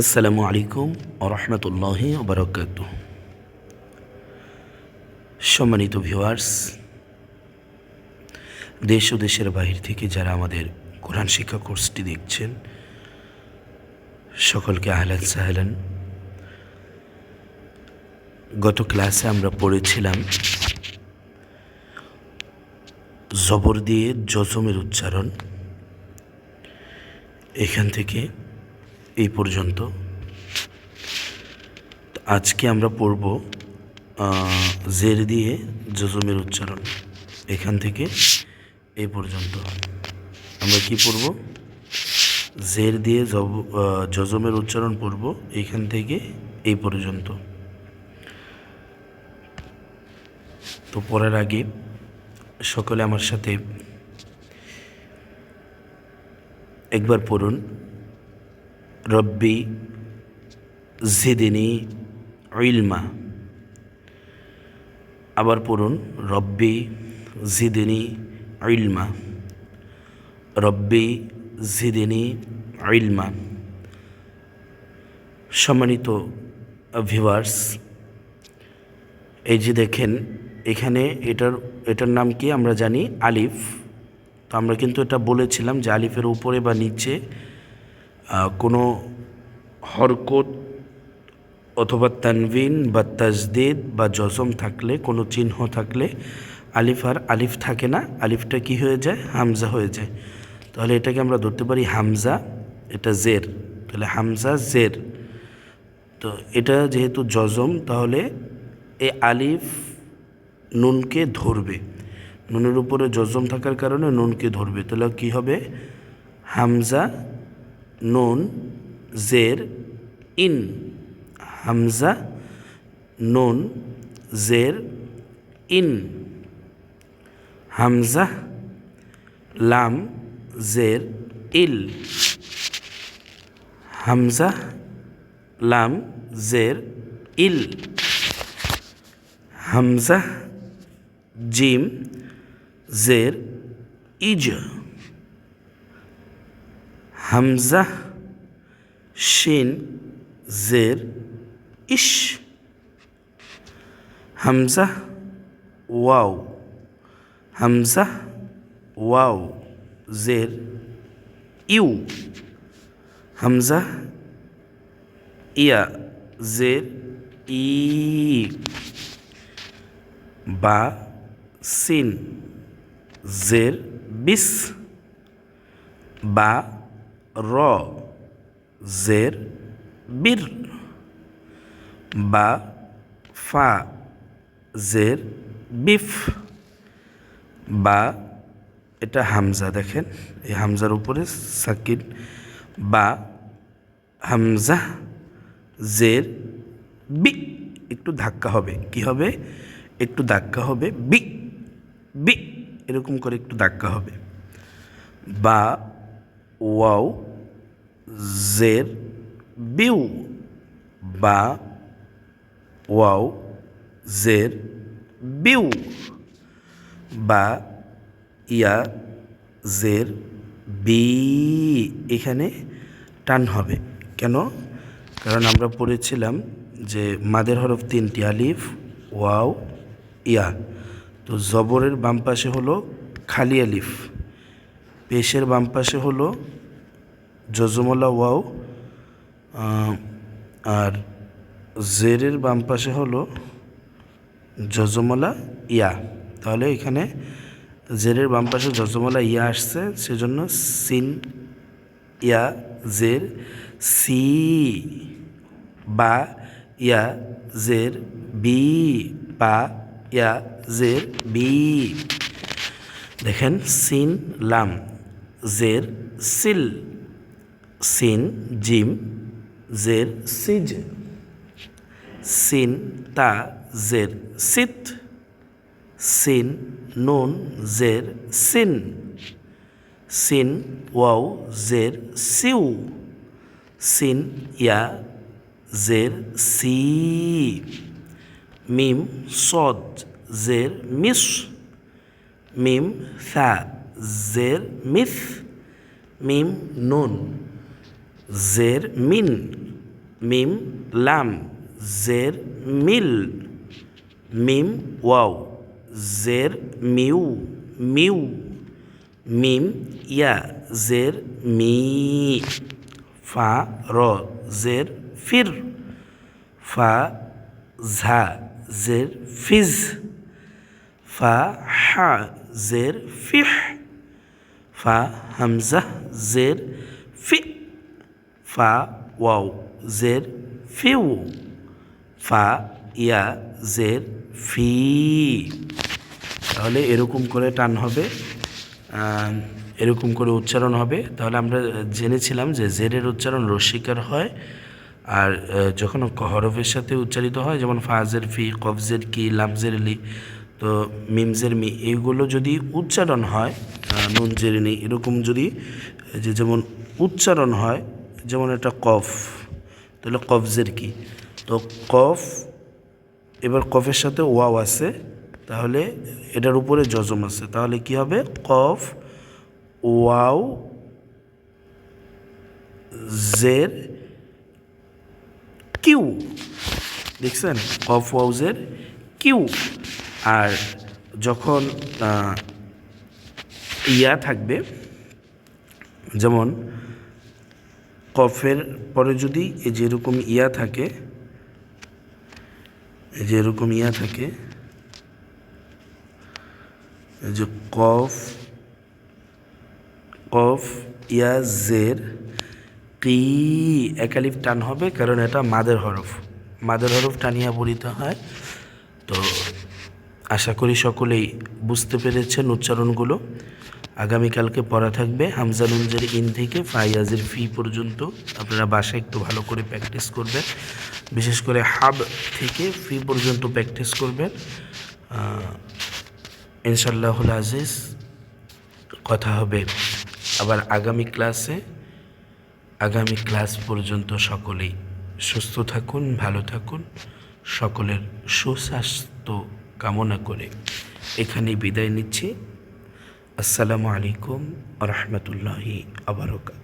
আসসালামু আলাইকুম রহমতুল্লাহি ওবরাকাত সম্মানিত ভিউয়ার্স, দেশ ও দেশের বাহির থেকে যারা আমাদের কোরআন শিক্ষা কোর্সটি দেখছেন, সকলকে আহলান সাহলান। গত ক্লাসে আমরা পড়েছিলাম জবর দিয়ে জজমের উচ্চারণ। এখান থেকে এই পর্যন্ত। আজকে আমরা পড়ব জের দিয়ে জজমের উচ্চারণ। এখান থেকে এই পর্যন্ত। আমরা কি পড়ব? জের দিয়ে জজমের উচ্চারণ পড়ব এখান থেকে এই পর্যন্ত। তো পড়ার আগে সকলে আমার সাথে একবার পড়ুন। রব্বি জিদিনী ইলমা। আবার পড়ুন, রব্বি জিদিনী ইলমা। রব্বি জিদিনী ইলমা। সম্মানিত ভিউয়ার্স এই যে দেখেন, এখানে এটার এটার নাম কি? আমরা জানি আলিফ। তো আমরা কিন্তু এটা বলেছিলাম যে আলিফের উপরে বা নিচে কোনো হরকত অথবা তানভিন বা তাজদিদ বা জজম থাকলে, কোনো চিহ্ন থাকলে আলিফ আর আলিফ থাকে না। আলিফটা কি হয়ে যায়? হামজা হয়ে যায়। তাহলে এটাকে আমরা ধরতে পারি হামজা, এটা জের। তাহলে হামজা জের। তো এটা যেহেতু জজম, তাহলে এই আলিফ নুনকে ধরবে। নুনের উপরে জজম থাকার কারণে নুনকে ধরবে। তাহলে কি হবে? হামজা নুন, জের, ইন, হামজা, নুন, জের, ইন, হামজা, লাম, জের, ইল, হামজা, লাম, জের, ইল, হামজা, জিম, জের, ইজ। হামজা, শিন, জের, ইশ। হামজা, ওয়াও। হামজা, ওয়াও। জের, ইউ। হামজা, ইয়া। জের, ই। বা, সিন। জের, বিস। বা র, জের, বীর। বা, ফা, জের, বিফ। বা, এটা হামজা দেখেন, এই হামজার উপরে সাকিন। বা, হামজা, জের, বি। একটু ধাক্কা হবে, কি হবে? একটু ধাক্কা হবে, বি। বি, এরকম করে একটু ধাক্কা হবে। বা ওয়াও, জের, বিউ, বা, ওয়াও, জের, বিউ, বা, ইয়া, জের, বি, এখানে টান হবে। কেন? কারণ আমরা পড়েছিলাম যে মাদের হরফ তিনটি, আলিফ, ওয়াও, ইয়া। তো জবরের বাম পাশে হলো খালি আলিফ। পেশের বাম পাশে হলো জজমলা ওয়াও আর জেরের বাম পাশে হলো জজমলা ইয়া। তাহলে এখানে জেরের বাম পাশে জজমলা ইয়া আসছে, সেজন্য সিন ইয়া, জের, সি বা ইয়া, জের, বি বা ইয়া, জের, বি। দেখেন সিন লাম। জের সিল, সিন, জিম, জের সিজ, সিন তা জের সিত, সিন নুন জের সিন সিন ওয়াও জের সিউ, সিন ইয়া জের সি, মিম সদ জের মিস, মিম থা জের মিথ মিম নুন। জের মিন, মিম লাম। জের মিল, মিম ওয়াও জের মিউ মিউ। মিম ইয়া জের মি। ফা র জের ফির ফা, ঝা। জের ফিজ। ফা, হা। জের ফিহ। ফা হামজা জের ফি ফা ওয়াও জের ফিউ ফা ইয়া জের ফি তাহলে এরকম করে টান হবে এরকম করে উচ্চারণ হবে। তাহলে আমরা জেনেছিলাম যে জেরের উচ্চারণ রস্বীকার হয়, আর যখন হরফের সাথে উচ্চারিত হয়, যেমন ফাজের ফি কফজের কি লামজের লি তো মিমজের মি এইগুলো যদি উচ্চারণ হয় নুন, জের, নি, এরকম যদি যে যেমন উচ্চারণ হয়, যেমন একটা কফ, তাহলে কফজের কি? তো কফ, এবার কফের সাথে ওয়াও আছে, তাহলে এটার উপরে জজম আছে, তাহলে কি হবে? কফ, ওয়াও, জের, কিউ, দেখছেন? কফ ওয়াউজের কিউ। আর যখন ইয়া থাকবে, যেমন কফের পরে যদি এই যে এরকম ইয়া থাকে, এই যে এরকম ইয়া থাকে যে কফ কফ, ইয়া, জের কি একালিফ টান হবে, কারণ এটা মাদের হরফ। মাদের হরফ টানিয়া পড়িতে হয়। তো আশা করি সকলেই বুঝতে পেরেছেন উচ্চারণগুলো। আগামীকালকে পড়া থাকবে হামজা নুনজের ইন থেকে ফাইয়াজের ফি পর্যন্ত। আপনারা বাসায় একটু ভালো করে প্র্যাকটিস করবেন। বিশেষ করে হাব থেকে ফি পর্যন্ত প্র্যাকটিস করবেন। ইনশাল্লাহুল আজিজ, কথা হবে। আবার আগামী ক্লাসে, আগামী ক্লাস পর্যন্ত সকলেই সুস্থ থাকুন, ভালো থাকুন। সকলের সুস্বাস্থ্য। কামনা করে এখানে বিদায় নিচ্ছি। আসসালামু আলাইকুম রহমতুল্লাহি আবরকাত